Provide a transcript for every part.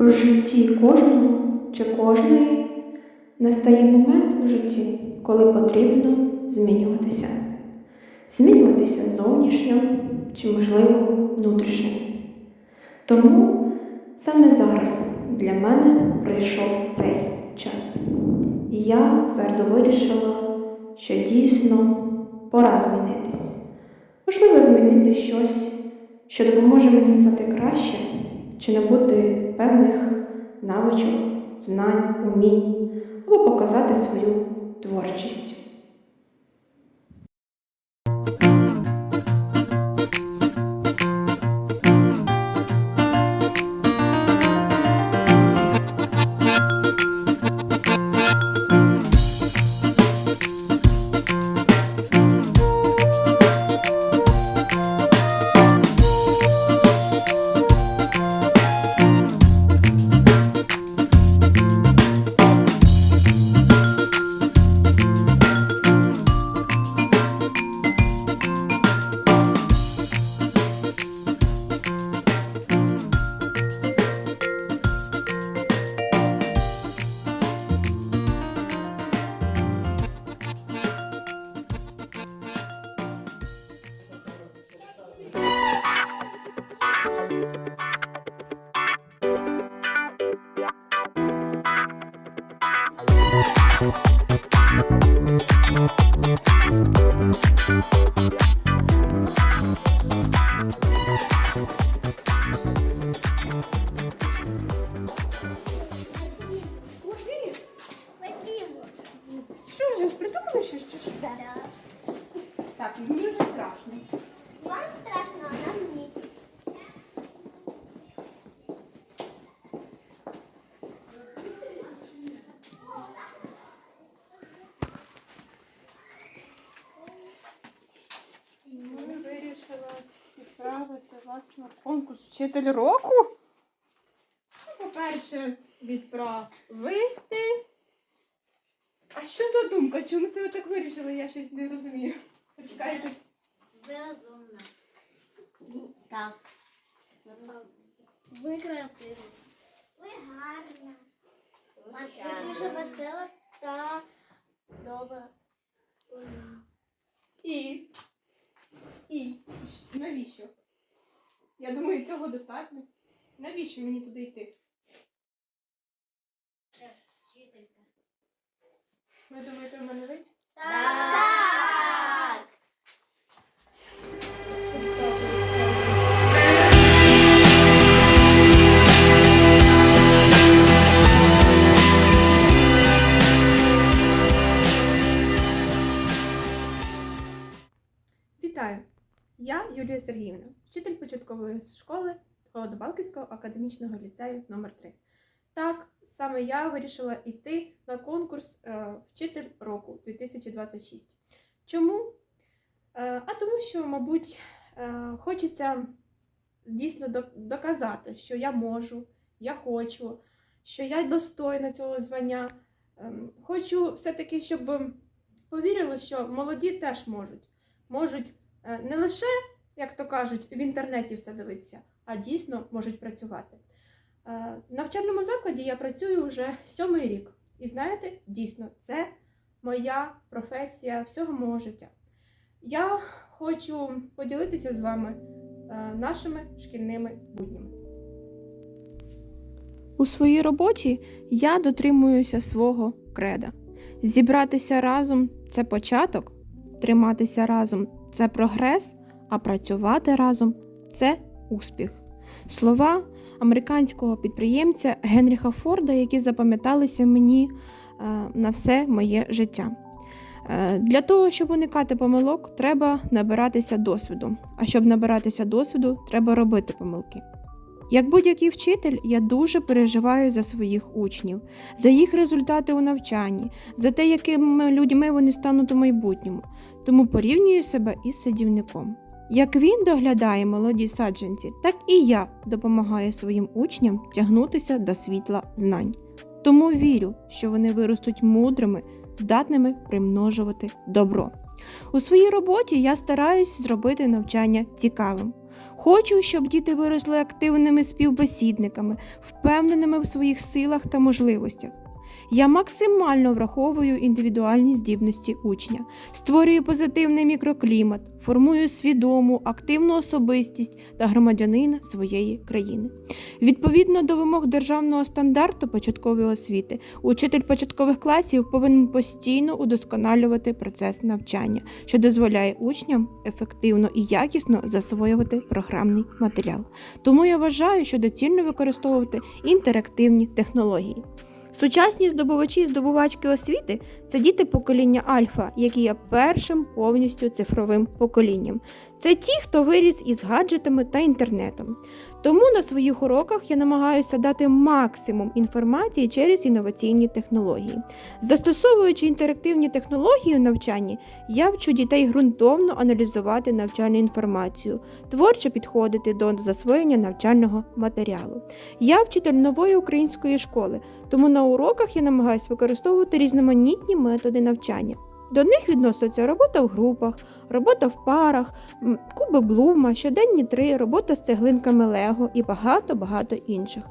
В житті кожного чи кожної настає момент у житті, коли потрібно змінюватися. Змінюватися зовнішньо чи, можливо, внутрішньо. Тому саме зараз для мене прийшов цей час. І я твердо вирішила, що дійсно пора змінитись. Можливо, змінити щось, що допоможе мені стати краще, чи набути певних навичок, знань, умінь, або показати свою творчість. вас на конкурс вчитель року. Ну, По-перше, відправити. А що за думка? Чому це ви так вирішили? Я щось не розумію. Почекайте. Безумно. Так. Ви креативні. Ви гарна. Ви дуже весела та добра. І. І. Навіщо? Я думаю, цього достатньо. Навіщо мені туди йти? Ви думаєте, в мене вийде? Так. Вітаю! Я Юлія Сергіївна, вчитель початкової школи Голодобалківського академічного ліцею номер 3 Так, саме я вирішила йти на конкурс е, Вчитель року 2026. Чому? Е, а тому, що, мабуть, е, хочеться дійсно доказати, що я можу, я хочу, що я достойна цього звання. Ем, Хочу все-таки, щоб повірили, що молоді теж можуть. Можуть не лише, як то кажуть, в інтернеті все дивитися, а дійсно можуть працювати. Е, В навчальному закладі я працюю вже сьомий рік. І знаєте, дійсно, це моя професія всього мого життя. Я хочу поділитися з вами е, нашими шкільними буднями. У своїй роботі я дотримуюся свого креда. Зібратися разом це початок, триматися разом це прогрес, а працювати разом це успіх. Слова американського підприємця Генріха Форда, які запам'яталися мені е, на все моє життя. Е, Для того, щоб уникати помилок, треба набиратися досвіду. А щоб набиратися досвіду, треба робити помилки. Як будь-який вчитель, я дуже переживаю за своїх учнів, за їх результати у навчанні, за те, якими людьми вони стануть у майбутньому, тому порівнюю себе із садівником. Як він доглядає молоді саджанці, так і я допомагаю своїм учням тягнутися до світла знань. Тому вірю, що вони виростуть мудрими, здатними примножувати добро. У своїй роботі я стараюсь зробити навчання цікавим. Хочу, щоб діти виросли активними співбесідниками, впевненими в своїх силах та можливостях. Я максимально враховую індивідуальні здібності учня, створюю позитивний мікроклімат, формую свідому, активну особистість та громадянина своєї країни. Відповідно до вимог державного стандарту початкової освіти, учитель початкових класів повинен постійно удосконалювати процес навчання, що дозволяє учням ефективно і якісно засвоювати програмний матеріал. Тому я вважаю, що доцільно використовувати інтерактивні технології. Сучасні здобувачі і здобувачки освіти це діти покоління Альфа, які є першим повністю цифровим поколінням. Це ті, хто виріс із гаджетами та інтернетом. Тому на своїх уроках я намагаюся дати максимум інформації через інноваційні технології. Застосовуючи інтерактивні технології у навчанні, я вчу дітей ґрунтовно аналізувати навчальну інформацію, творчо підходити до засвоєння навчального матеріалу. Я вчитель нової української школи, тому на уроках я намагаюся використовувати різноманітні методи навчання. До них відносяться робота в групах, робота в парах, куби блума, щоденні три, робота з цеглинками Лего і багато-багато інших.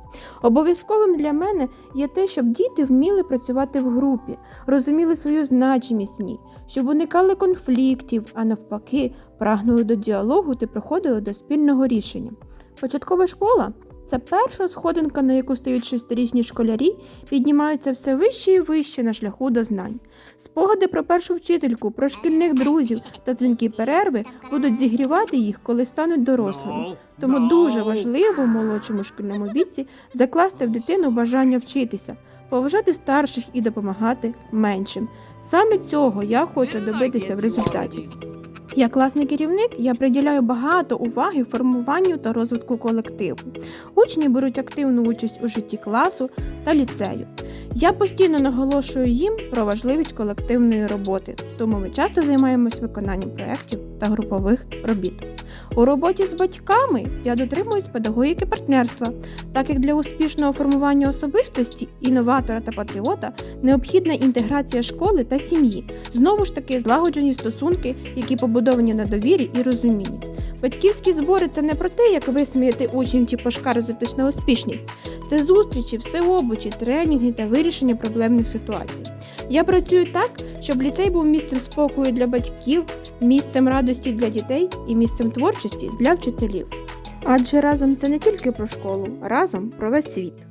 Обов'язковим для мене є те, щоб діти вміли працювати в групі, розуміли свою значимість в ній, щоб уникали конфліктів, а навпаки, прагнули до діалогу та приходили до спільного рішення. Початкова школа це перша сходинка, на яку стають шестирічні школярі, піднімаються все вище і вище на шляху до знань. Спогади про першу вчительку, про шкільних друзів та дзвінки перерви будуть зігрівати їх, коли стануть дорослими. Тому дуже важливо в молодшому шкільному віці закласти в дитину бажання вчитися, поважати старших і допомагати меншим. Саме цього я хочу добитися в результаті. Як класний керівник я приділяю багато уваги формуванню та розвитку колективу. Учні беруть активну участь у житті класу та ліцею. Я постійно наголошую їм про важливість колективної роботи, тому ми часто займаємось виконанням проєктів та групових робіт. У роботі з батьками я дотримуюсь педагогіки партнерства, так як для успішного формування особистості, інноватора та патріота необхідна інтеграція школи та сім'ї, знову ж таки злагоджені стосунки, які побудовані на довірі і розумінні. Батьківські збори це не про те, як висміяти учнів чи пошкарзитись на успішність. Це зустрічі, всеобучі, тренінги та вирішення проблемних ситуацій. Я працюю так, щоб ліцей був місцем спокою для батьків, місцем радості для дітей і місцем творчості для вчителів. Адже разом це не тільки про школу, разом про весь світ.